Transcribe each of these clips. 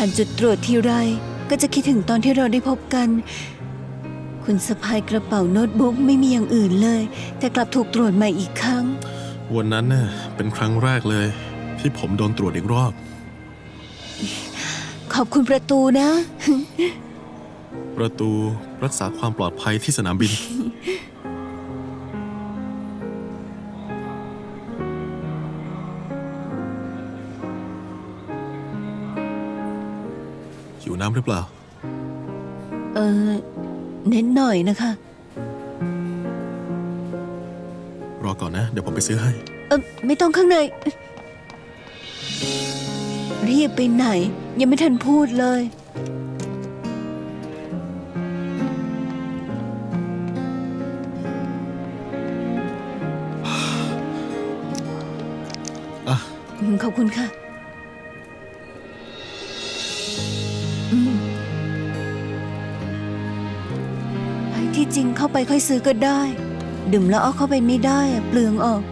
ผ่านจุดตรวจทีไรก็จะคิดถึงตอนที่เราได้พบกัน คุณสะพายกระเป๋าโน้ตบุ๊กไม่มีอย่างอื่นเลย แต่กลับถูกตรวจใหม่อีกครั้ง วันนั้นน่ะเป็นครั้งแรกเลย ที่ผมโดนตรวจอีกรอบ ขอบคุณประตูนะ ประตูรักษาความปลอดภัยที่สนามบิน อยู่น้ำหรือเปล่า เออเน้นหน่อยนะคะ รอก่อนนะ เดี๋ยวผมไปซื้อให้ เออไม่ต้องข้างในรีบไปไหน ยังไม่ทันพูดเลย อะอืมขอบคุณค่ะ ที่จริงเข้าไปค่อยซื้อก็ได้ ดื่มแล้วเอาเข้าไปไม่ได้อะเปลืองออก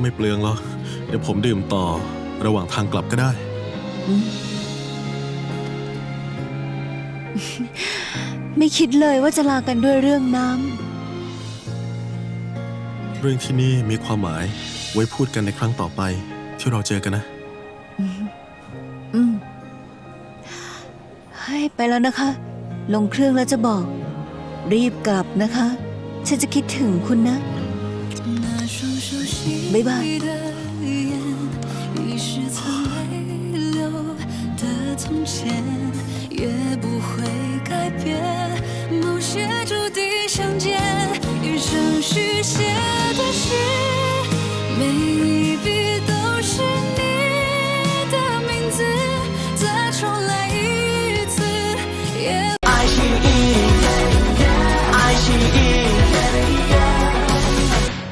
ไม่เปลืองหรอกเดี๋ยวผมดื่มต่อระหว่างทางกลับก็ได้อืมไม่คิดเลยว่าจะลากันด้วยเรื่องน้เรื่องที่นี่มีความหมายไว้พูดกันในครั้งต่อไปที่เราเจอกันนะำอืมให้ไปแล้วนะคะ ลงเครื่องแล้วจะบอก รีบกลับนะคะ ฉันจะคิดถึงคุณนะ 那双熟悉拜拜的语言，已是曾泪流的从前，也不会改变。某些注定相见，与生俱写的誓